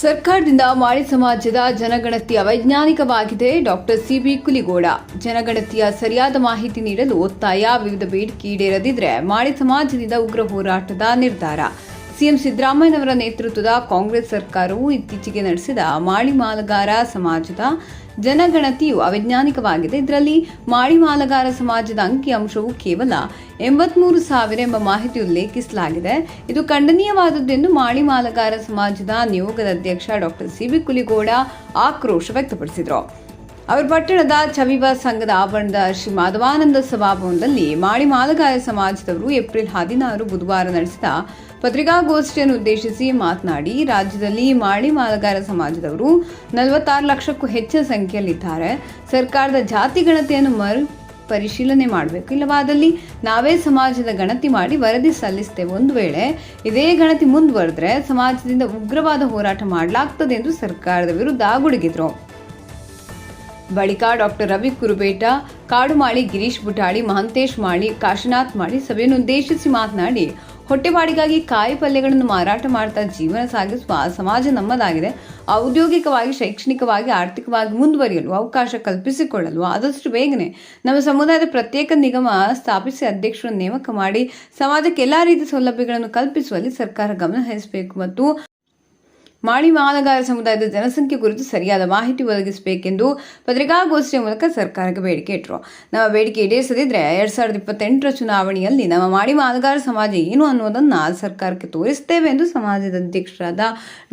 ಸರ್ಕಾರದಿಂದ ಮಾಳಿ ಸಮಾಜದ ಜನಗಣತಿ ಅವೈಜ್ಞಾನಿಕವಾಗಿದೆ ಡಾಕ್ಟರ್ ಸಿಬಿ ಕುಲಿಗೋಡ ಜನಗಣತಿಯ ಸರಿಯಾದ ಮಾಹಿತಿ ನೀಡಲು ಒತ್ತಾಯ, ವಿವಿಧ ಬೇಡಿಕೆ ಈಡೇರದಿದ್ರೆ ಮಾಳಿ ಸಮಾಜದಿಂದ ಉಗ್ರ ಹೋರಾಟದ ನಿರ್ಧಾರ. ಸಿಎಂ ಸಿದ್ದರಾಮಯ್ಯನವರ ನೇತೃತ್ವದ ಕಾಂಗ್ರೆಸ್ ಸರ್ಕಾರವು ಇತ್ತೀಚೆಗೆ ನಡೆಸಿದ ಮಾಳಿಮಾಲಗಾರ ಸಮಾಜದ ಜನಗಣತಿಯು ಅವೈಜ್ಞಾನಿಕವಾಗಿದೆ. ಇದರಲ್ಲಿ ಮಾಳಿಮಾಲಗಾರ ಸಮಾಜದ ಅಂಕಿಅಂಶವು ಕೇವಲ ಎಂಬತ್ಮೂರು ಸಾವಿರ ಎಂಬ ಮಾಹಿತಿ ಉಲ್ಲೇಖಿಸಲಾಗಿದೆ ಇದು ಖಂಡನೀಯವಾದದ್ದೆಂದು ಎಂದು ಮಾಳಿಮಾಲಗಾರ ಸಮಾಜದ ನಿಯೋಗದ ಅಧ್ಯಕ್ಷ ಡಾಕ್ಟರ್ ಸಿಬಿ ಕುಲಿಗೌಡ ಆಕ್ರೋಶ ವ್ಯಕ್ತಪಡಿಸಿದರು. ಅವರು ಪಟ್ಟಣದ ಚವಿವ ಸಂಘದ ಆವರಣದ ಶ್ರೀ ಮಾಧವಾನಂದ ಸಭಾಭವನದಲ್ಲಿ ಮಾಳಿ ಮಾಲಗಾರ ಸಮಾಜದವರು ಏಪ್ರಿಲ್ ಹದಿನಾರು ಬುಧವಾರ ನಡೆಸಿದ ಪತ್ರಿಕಾಗೋಷ್ಠಿಯನ್ನು ಉದ್ದೇಶಿಸಿ ಮಾತನಾಡಿ, ರಾಜ್ಯದಲ್ಲಿ ಮಾಳಿ ಮಾಲಗಾರ ಸಮಾಜದವರು ನಲವತ್ತಾರು ಲಕ್ಷಕ್ಕೂ ಹೆಚ್ಚಿನ ಸಂಖ್ಯೆಯಲ್ಲಿದ್ದಾರೆ. ಸರ್ಕಾರದ ಜಾತಿ ಗಣತಿಯನ್ನು ಮರು ಪರಿಶೀಲನೆ ಮಾಡಬೇಕು. ಇಲ್ಲವಾದಲ್ಲಿ ನಾವೇ ಸಮಾಜದ ಗಣತಿ ಮಾಡಿ ವರದಿ ಸಲ್ಲಿಸ್ತೇವೆ. ಒಂದು ವೇಳೆ ಇದೇ ಗಣತಿ ಮುಂದುವರೆದ್ರೆ ಸಮಾಜದಿಂದ ಉಗ್ರವಾದ ಹೋರಾಟ ಮಾಡಲಾಗ್ತದೆ ಎಂದು ಸರ್ಕಾರದ ವಿರುದ್ಧ ಗುಡುಗಿದ್ರು. ಬಳಿಕ ಡಾಕ್ಟರ್ ರವಿ ಕುರುಬೇಟ, ಕಾಡುಮಾಳಿ ಗಿರೀಶ್ ಬುಟಾಳಿ ಮಹಂತೇಶ್ ಮಾಳಿ ಕಾಶಿನಾಥ್ ಮಾಳಿ ಸಭೆಯನ್ನು ಉದ್ದೇಶಿಸಿ ಮಾತನಾಡಿ, ಹೊಟ್ಟೆಪಾಡಿಗಾಗಿ ಕಾಯಿ ಪಲ್ಯಗಳನ್ನು ಮಾರಾಟ ಮಾಡ್ತಾ ಜೀವನ ಸಾಗಿಸುವ ಸಮಾಜ ನಮ್ಮದಾಗಿದೆ. ಔದ್ಯೋಗಿಕವಾಗಿ, ಶೈಕ್ಷಣಿಕವಾಗಿ, ಆರ್ಥಿಕವಾಗಿ ಮುಂದುವರಿಯಲು ಅವಕಾಶ ಕಲ್ಪಿಸಿಕೊಳ್ಳಲು ಆದಷ್ಟು ಬೇಗನೆ ನಮ್ಮ ಸಮುದಾಯದ ಪ್ರತ್ಯೇಕ ನಿಗಮ ಸ್ಥಾಪಿಸಿ ಅಧ್ಯಕ್ಷರನ್ನು ನೇಮಕ ಮಾಡಿ, ಸಮಾಜಕ್ಕೆ ಎಲ್ಲ ರೀತಿಯ ಸೌಲಭ್ಯಗಳನ್ನು ಕಲ್ಪಿಸುವಲ್ಲಿ ಸರ್ಕಾರ ಗಮನ ಹರಿಸಬೇಕು. ಮತ್ತು ಮಾಳಿ ಮಾಲಗಾರ ಸಮುದಾಯದ ಜನಸಂಖ್ಯೆ ಕುರಿತು ಸರಿಯಾದ ಮಾಹಿತಿ ಒದಗಿಸಬೇಕೆಂದು ಪತ್ರಿಕಾಗೋಷ್ಠಿಯ ಮೂಲಕ ಸರ್ಕಾರಕ್ಕೆ ಬೇಡಿಕೆ ಇಟ್ಟರು ನಮ್ಮ ಬೇಡಿಕೆ ಈಡೇರಿಸದಿದ್ರೆ ಎರಡ್ ಸಾವಿರದ ಇಪ್ಪತ್ತೆಂಟರ ಚುನಾವಣೆಯಲ್ಲಿ ನಮ್ಮ ಮಾಳಿ ಮಾಲಗಾರ ಸಮಾಜ ಏನು ಅನ್ನೋದನ್ನು ಸರ್ಕಾರಕ್ಕೆ ತೋರಿಸುತ್ತೇವೆ ಎಂದು ಸಮಾಜದ ಅಧ್ಯಕ್ಷರಾದ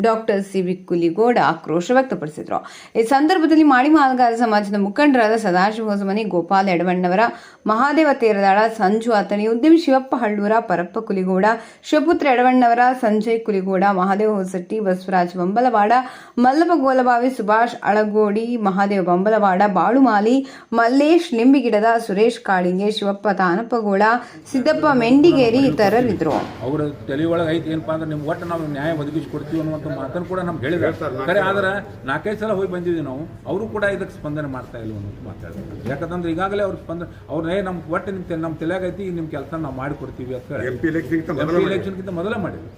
ಡಾಕ್ಟರ್ ಸಿ ವಿ ಕುಲಿಗೌಡ ಆಕ್ರೋಶ ವ್ಯಕ್ತಪಡಿಸಿದರು. ಈ ಸಂದರ್ಭದಲ್ಲಿ ಮಾಳಿ ಮಾಲಗಾರ ಸಮಾಜದ ಮುಖಂಡರಾದ ಸದಾಶಿವ ಹೊಸಮನಿ, ಗೋಪಾಲ್ ಎಡವಣ್ಣವರ ಮಹಾದೇವ ತೇರದಾಳ, ಸಂಜು ಆತಣಿ, ಉದ್ಯಮಿ ಶಿವಪ್ಪ ಹಳ್ಳೂರ, ಪರಪ್ಪ ಕುಲಿಗೌಡ, ಶಿವಪುತ್ರ ಎಡವಣ್ಣವರ ಸಂಜಯ್ ಕುಲಿಗೌಡ, ಮಹಾದೇವ ಹೊಸಟ್ಟಿ, ಬಸವರಾಜ್ ಬಂಬಲವಾಡ ಮಲ್ಲಪ್ಪ ಗೋಲಬಾವಿ ಸುಭಾಷ್ ಅಳಗೋಡಿ ಮಹಾದೇವ ಬಂಬಲವಾಡ ಬಾಳುಮಾಲಿ ಮಲ್ಲೇಶ್ ಲಿಂಬಿಗಿಡದ ಸುರೇಶ್ ಕಾಳಿಂಗೆ ಶಿವಪ್ಪ ತಾನಪ್ಪಗೋಳ ಸಿದ್ದಪ್ಪ ಮೆಂಡಿಗೇರಿ ಇತರರಿದ್ದರು. ಅವ್ರ ತಲೆ ಒಳಗೆ ಐತಿ ಏನಪ್ಪಾ ಅಂದ್ರೆ ನಿಮ್ಗೆ ಒಟ್ಟು ನಾವು ನ್ಯಾಯ ಒದಗಿಸಿ ಕೊಡ್ತೀವಿ ಅನ್ನುವಂಥ ಮಾತನ್ನು ಕೂಡ ನಮ್ಗೆ ಹೇಳಿದ್ರು. ಖರೆ ಆದ್ರೆ ನಾಲ್ಕೈದು ಸಲ ಹೋಗಿ ಬಂದಿದ್ದೀವಿ ನಾವು ಅವರು ಕೂಡ ಇದಕ್ಕೆ ಸ್ಪಂದನೆ ಮಾಡ್ತಾ ಇಲ್ಲ ಅನ್ನೋದು ಮಾತಾಡ್ತಾರೆ ಯಾಕಂದ್ರೆ ಈಗಾಗಲೇ ಅವ್ರ ಸ್ಪಂದನೆ ಅವ್ರು ಏ ನಮ್ಮ ಒಟ್ಟು ನಿಮ್ಮ ನಮ್ಮ ತಲೆಯಾಗೈತಿ ನಿಮ್ಮ ಕೆಲಸ ನಾವು ಮಾಡಿಕೊಡ್ತೀವಿ ಅಂತ ಎಂ ಪಿ ಎಲೆಕ್ಷನ್ಗಿಂತ ಮೊದಲೇ ಮಾಡಿದ್ವಿ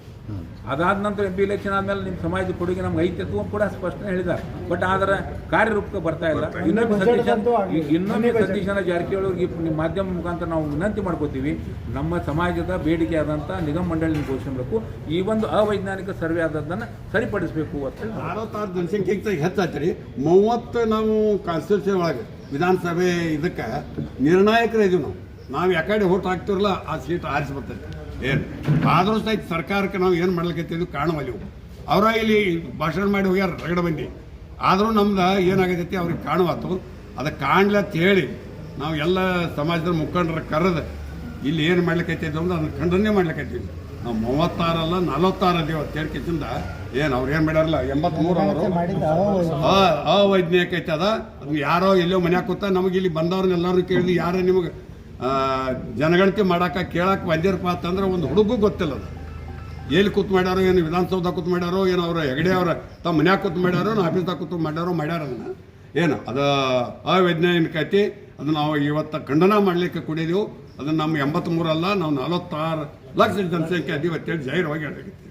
ಅದಾದ ನಂತರ ಎಂ ಪಿ ಎಲೆಕ್ಷನ್ ಆದ್ಮೇಲೆ ನಿಮ್ಮ ಸಮಾಜದ ಕೊಡುಗೆ ನಮ್ಗೆ ಐತೆ ಅಂತ ಕೂಡ ಸ್ಪಷ್ಟನೆ ಹೇಳಿದ್ದಾರೆ. ಬಟ್ ಆದ್ರೆ ಕಾರ್ಯರೂಪಕ್ಕೆ ಬರ್ತಾ ಇಲ್ಲ. ಇನ್ನೊಂದು ಸತೀಶ್ ಇನ್ನೊಮ್ಮೆ ಸತೀಶನ ಜಾರಕಿಹೊಳಿ ಅವ್ರಿಗೆ ನಿಮ್ಮ ಮಾಧ್ಯಮ ಮುಖಾಂತರ ನಾವು ವಿನಂತಿ ಮಾಡ್ಕೋತೀವಿ ನಮ್ಮ ಸಮಾಜದ ಬೇಡಿಕೆ ಆದಂಥ ನಿಗಮ ಮಂಡಳಿ ಘೋಷಿಸಬೇಕು. ಈ ಒಂದು ಅವೈಜ್ಞಾನಿಕ ಸರ್ವೆ ಆದದ್ದನ್ನು ಸರಿಪಡಿಸಬೇಕು ಅಂತ ಹೇಳಿ ಅರವತ್ತಾರು ಜನಸಂಖ್ಯೆಗಿಂತ ಹೆಚ್ಚಾಯ್ತು ಮೂವತ್ತು ನಾವು ಕಾನ್ಸ್ಟಿಟ್ಯೂಷನ್ ಒಳಗೆ ವಿಧಾನಸಭೆ ಇದಕ್ಕೆ ನಿರ್ಣಾಯಕರ ಇದೀವಿ ನಾವು. ನಾವು ಯಾಕಡೆ ಹೋಟ್ ಹಾಕ್ತಿರಲ್ಲ ಆ ಸೀಟ್ ಆರಿಸಿ ಬರ್ತೈತೆ ಏನು? ಆದರೂ ಸಹಿತ ಸರ್ಕಾರಕ್ಕೆ ನಾವು ಏನು ಮಾಡ್ಲಿಕ್ಕೆ ಕಾಣುವಲ್ಲಿ ಅವರ ಇಲ್ಲಿ ಭಾಷಣ ಮಾಡಿ ಹೋಗ್ಯಾರ ರಗಡ ಬಂದು ಆದರೂ ನಮ್ದು ಏನಾಗತೈತಿ ಅವ್ರಿಗೆ ಕಾಣುವಾತು ಅದಕ್ಕೆ ಕಾಣ್ಲ ಅಂತ ಹೇಳಿ ನಾವು ಎಲ್ಲ ಸಮಾಜದ ಮುಖಂಡರ ಕರೆದು ಇಲ್ಲಿ ಏನು ಮಾಡ್ಲಿಕ್ಕೈತಿದ್ದು ಅಂದ್ರೆ ಅದನ್ನ ಖಂಡನೆ ಮಾಡ್ಲಿಕ್ಕೈತೀವಿ ನಾವು ಮೂವತ್ತಾರಲ್ಲ ನಲವತ್ತಾರು ಅದೇವ ತೇರ್ಕಿಸಿಂದ. ಏನು ಅವ್ರು ಏನು ಮಾಡ್ಯಾರಲ್ಲ ಎಂಬತ್ಮೂರು ಅವರು. ಅವೈಜ್ಞಾನಿಕ. ಐತೆ ಅದ. ಅದು ಯಾರೋ ಎಲ್ಲೋ ಮನ್ಯಾಗ ಕೂತ ನಮಗೆ ಇಲ್ಲಿ ಬಂದವ್ರನ್ನೆಲ್ಲರೂ ಕೇಳಿದ್ವಿ ಯಾರೋ ನಿಮಗೆ ಜನಗಣತಿ ಮಾಡೋಕೆ ಕೇಳಕ್ಕೆ ಬಂದಿರಪ್ಪ ಅಂತಂದ್ರೆ ಒಂದು ಹುಡುಗು ಗೊತ್ತಿಲ್ಲ ಅದು ಎಲ್ಲಿ ಕೂತ್ ಮಾಡ್ಯಾರೋ, ಏನು ವಿಧಾನಸೌಧ ಕೂತ್ ಮಾಡ್ಯಾರೋ, ಏನು ಅವರು ಹೆಗಡೆ ಅವರ ತಮ್ಮ ಮನ್ಯಾಗ ಕೂತ್ ಮಾಡ್ಯಾರೋ ಆಫೀಸ್ದಾಗ ಕೂತ್ ಮಾಡ್ಯಾರೋ, ಮಾಡ್ಯಾರ ಅದನ್ನು. ಏನು, ಅದು ಅವೈಜ್ಞಾನಿಕ ಐತಿ ಅದು ನಾವು ಇವತ್ತು ಖಂಡನ ಮಾಡಲಿಕ್ಕೆ ಕುಡಿದೀವಿ. ಅದನ್ನು ನಮ್ಮ ಎಂಬತ್ಮೂರಲ್ಲ, ನಾವು ನಲವತ್ತಾರು ಲಕ್ಷ ಜನಸಂಖ್ಯೆ ಅದೀವಿ ಜಾಹೀರವಾಗಿ ಹೇಳಬೇಕು